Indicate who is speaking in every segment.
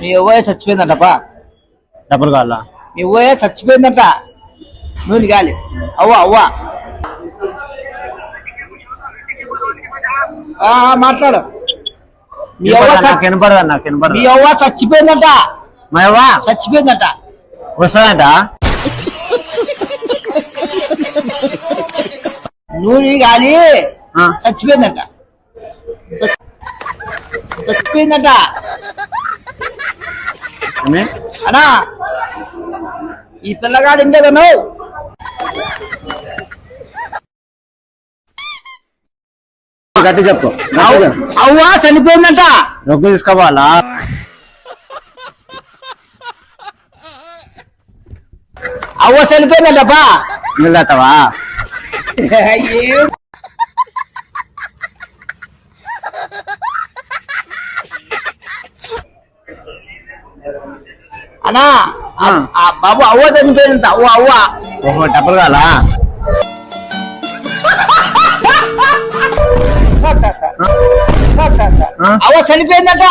Speaker 1: మీ అవ్వయ్య చచ్చిపోయిందంటపా.
Speaker 2: డబ్బులు కావాలా?
Speaker 1: మీ అవ్వయ్య చచ్చిపోయిందంట. నూనె గాలి. అవ్వ అవ్వ. ఆ, మాట్లాడు. మీ అవ్వ
Speaker 2: నాకు
Speaker 1: చచ్చి-
Speaker 2: వినపడదు? నాకు
Speaker 1: మీ
Speaker 2: వినపడదు
Speaker 1: అవ్వ చచ్చిపోయిందంట.
Speaker 2: మాయవ్వా
Speaker 1: చచ్చిపోయిందంట.
Speaker 2: వస్తాదంట?
Speaker 1: నూనె గాలి.
Speaker 2: ఆ.
Speaker 1: చచ్చిపోయిందంట. చ- చచ్చిపోయిందంట? అనా? ఈ పిల్లగాడు ఇంకేదను
Speaker 2: గట్టి చెప్పు చెప్పు.
Speaker 1: అవ్వ చనిపోయిందంట.
Speaker 2: రొక్కు తీసుకోవాలా?
Speaker 1: అవ్వ చనిపోయిందంటప్పా.
Speaker 2: నిలదతావా
Speaker 1: అనా ఆ- బాబు అవ్వ చనిపోయిందంట అవ్వ అవ్వ.
Speaker 2: ఓహో డబ్బులు కావాలా ఆ?
Speaker 1: అవ్వ చనిపోయిందట.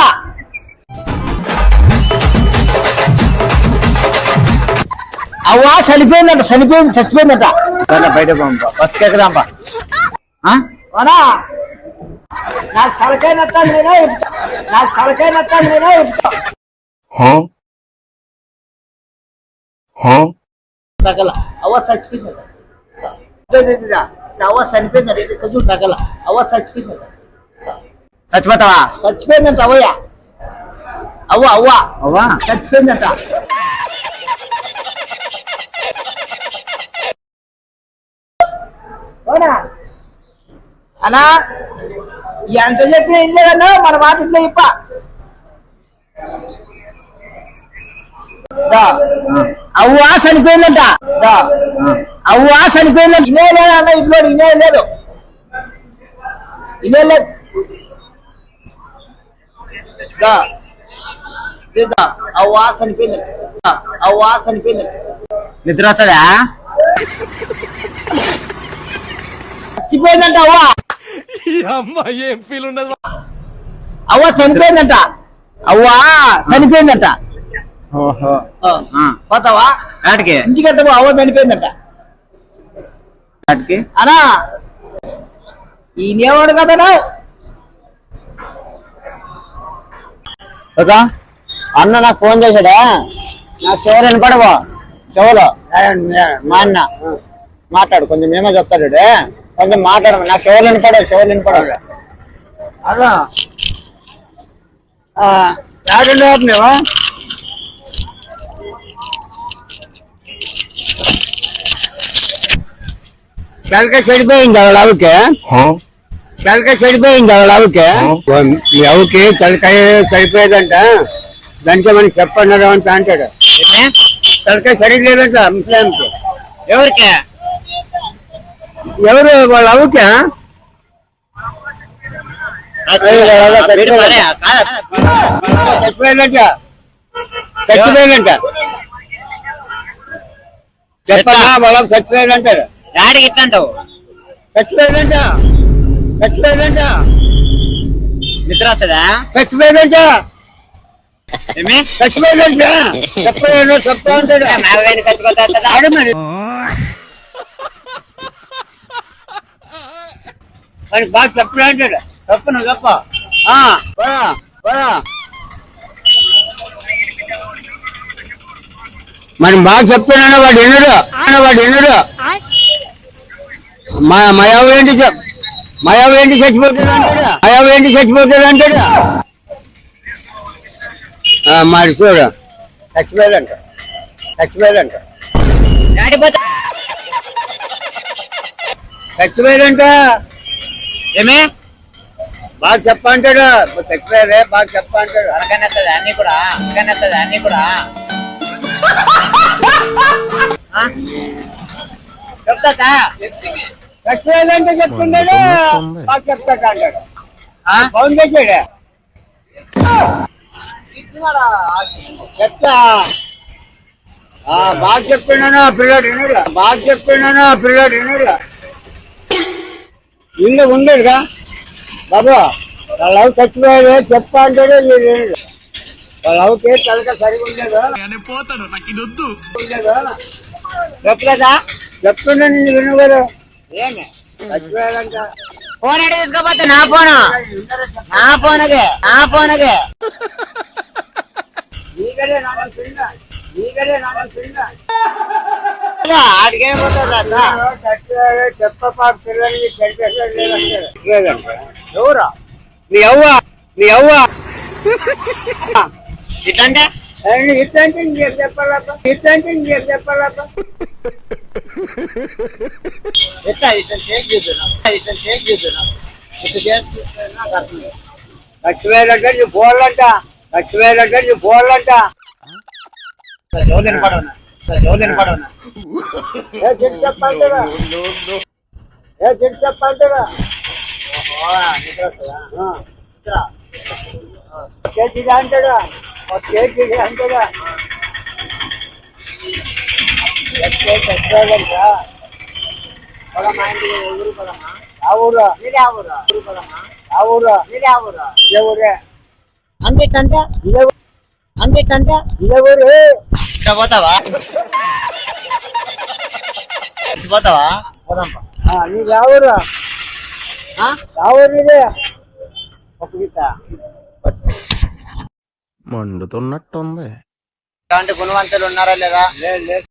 Speaker 1: అవ్వ చనిపోయిందంట చనిపోయింది చచ్చిపోయిందట.
Speaker 2: బయట పంప. బస్కి ఎక్కుదాంపా?
Speaker 1: నాకు తలకాయ నత్తాను నేనే. నాకు తలకాయ నత్తాను నేనే. చెప్తా తగల అవ్వ చచ్చిపోయిందట ఇదే, ఇదే, ఇదే. అవ్వ చనిపోయిందట ఇది చదువు తగల అవ్వ చచ్చిపోయిందట
Speaker 2: చచ్చిపోతావా
Speaker 1: చచ్చిపోయిందంట అవ్వయ్య అవ్వ అవ్వ
Speaker 2: అవ్వా
Speaker 1: చచ్చిపోయిందంట అవునా అనా ఎంత చెప్పినా ఇల్లేదన్నా మన మాట ఇట్లా చెప్ప దా. అవ్వ చనిపోయిందంట దా. అవ్వ చనిపోయిందంట ఇనే లేదన్న ఇప్పుడు ఇనే లేదు. ఇనే లేదు. అవ్వ చనిపోయిందంట. అవ్వ చనిపోయిందంట
Speaker 2: నిద్ర వస్తుందా
Speaker 1: చచ్చిపోయిందంట అవ్వ.
Speaker 3: ఏం ఫీల్ ఉండదు.
Speaker 1: అవ్వ చనిపోయిందంట. అవ్వ? చనిపోయిందంట.
Speaker 2: ఓహో.
Speaker 1: పోతావా?
Speaker 2: వాటికి
Speaker 1: ఇంటికంటే అవ్వ చనిపోయిందంట.
Speaker 2: వాటికి
Speaker 1: అనా ఈయనేవాడు కదా
Speaker 2: ఒక అన్న నాకు ఫోన్ చేశాడా? నాకు చెవులు వినపడవా? చెవులు మా అన్న. మాట్లాడు కొంచెం మేమో చెప్తాడు. కొంచెం మాట్లాడు నాకు చెవులు వినపడవు? చెవులు వినపడవు?
Speaker 1: అదా తలకాయ చెడిపోయింది వాళ్ళ ఆవుకి? తలకాయ చెడిపోయింది వాళ్ళ ఆవుకి?
Speaker 4: మీ అవుకి తలకాయ సరిపోయేదంట దానికి మనం చెప్పండి అని అంటాడు. తలకాయ సరిగ్లేదంట ముస్లింకి.
Speaker 2: ఎవరికి?
Speaker 4: ఎవరు వాళ్ళ అవుకి చచ్చిపోయిందంట. చచ్చిపోయిందంట. వాళ్ళకి చచ్చిపోయిందంటాడు.
Speaker 2: డాడీకి ఎట్లా అంటావు?
Speaker 4: చచ్చిపోయిందంట. చచ్చిపోయిందంట.
Speaker 2: నిద్ర వస్తుందా?
Speaker 4: చచ్చిపోయిందంట.
Speaker 2: ఏమి?
Speaker 4: చచ్చిపోయిందంట. చెప్పలేదు చెప్తా ఉంటాడు.
Speaker 2: నాలుగైదు చచ్చిపోతా
Speaker 4: ఆడు మరి. మరి బాగా చెప్పలే అంటాడు.
Speaker 2: చెప్పు నువ్వు చెప్పు.
Speaker 4: ఆ, పోరా, పోరా. మరి బాగా చెప్తున్నాను వాడు ఎన్నుడు వాడు ఎన్నుడు. మా మయావు ఏంటి చెప్ మయావు ఏంటి చచ్చిపోతుంది అంటాడు? మయావు ఏంటి చచ్చిపోతుంది అంటాడు? మరి చూడు. చచ్చిపోయాడంట. చచ్చిపోయాడంట. చచ్చిపోయాడంట.
Speaker 2: ఏమి?
Speaker 4: బాగా చెప్పంటాడు చచ్చిపోయారే బాగా చెప్పంటాడు
Speaker 2: అరకనేస్తుంది అన్ని కూడా. అరకనేస్తుంది అన్ని కూడా. ఆ? చెప్తా
Speaker 4: చచ్చిపోయాడంటే చెప్తున్నాడు బాగా చెప్తాడు అంటాడు
Speaker 2: ఆ?
Speaker 4: ఫోన్ చేశాడు చెప్తా. ఆ, బాగా చెప్తున్నాను ఆ పిల్లాడు వినడు. బాగా చెప్తున్నాను ఆ పిల్లాడు వినడు. ఇల్లు ఉండడుగా? బాబు వాళ్ళు చచ్చిపోయాడు చెప్పా అంటాడు తలక సరిగా ఉండేదా
Speaker 3: పోతాడు నాకు ఇది వద్దు.
Speaker 4: ఉండేదా.
Speaker 2: కదా.
Speaker 4: చెప్తున్నా
Speaker 2: ఫోన్ ఎడ తీసుకోపోతే నా ఫోన్? నా ఫోన్ అదే నా ఫోన్ అదే ఎవరు?
Speaker 4: నీ అవ్వ నీ అవ్వ.
Speaker 2: ఇట్లంటే?
Speaker 4: ఇట్లాంటి చెప్పాలప్ప ఇట్లాంటి చెప్పాలప్ప
Speaker 2: ఎట్లా ఇసలు కేక్ చూద్దాం ఇసలు కేక్ చూద్దాం ఇట్లా చేస్తే నాకు అర్థం లేదు.
Speaker 4: చచ్చిపోయాడంటే నీ బోర్లంట చచ్చిపోయాడంటే నీ బోర్లంట
Speaker 2: అసలు చోదన పడవనా అసలు చోదన పడవనా
Speaker 4: ఏ చెట్టు చెప్పంటారా? ఏ చెట్టు చెప్పంటారా? కేజీ అంటాడా ఒక కేజీ అంటాడా చచ్చిపోయాడంట
Speaker 2: ఇంటికి ఊరు
Speaker 4: ఆ ఊరా?
Speaker 2: ఆ ఊరా? ఊరు? పొలమా
Speaker 4: ఆ ఊరా?
Speaker 2: మీరే ఆ ఊరా?
Speaker 4: ఇదే ఊరే?
Speaker 2: అంతేటంటే
Speaker 4: ఇదే ఊరు
Speaker 2: అంతేటంటే
Speaker 4: ఇదే ఊరు?
Speaker 2: ఇట్లా పోతావా? ఇటు పోతావా పోదాంపా
Speaker 4: ఆ, ఊరా?
Speaker 2: ఆ?
Speaker 4: ఆ ఊరు ఇదే
Speaker 2: ఒక గీత.
Speaker 3: మండుతున్నట్టుంది.
Speaker 2: ఇలాంటి గుణవంతులు ఉన్నారా లేదా?
Speaker 4: లేదు లేదు.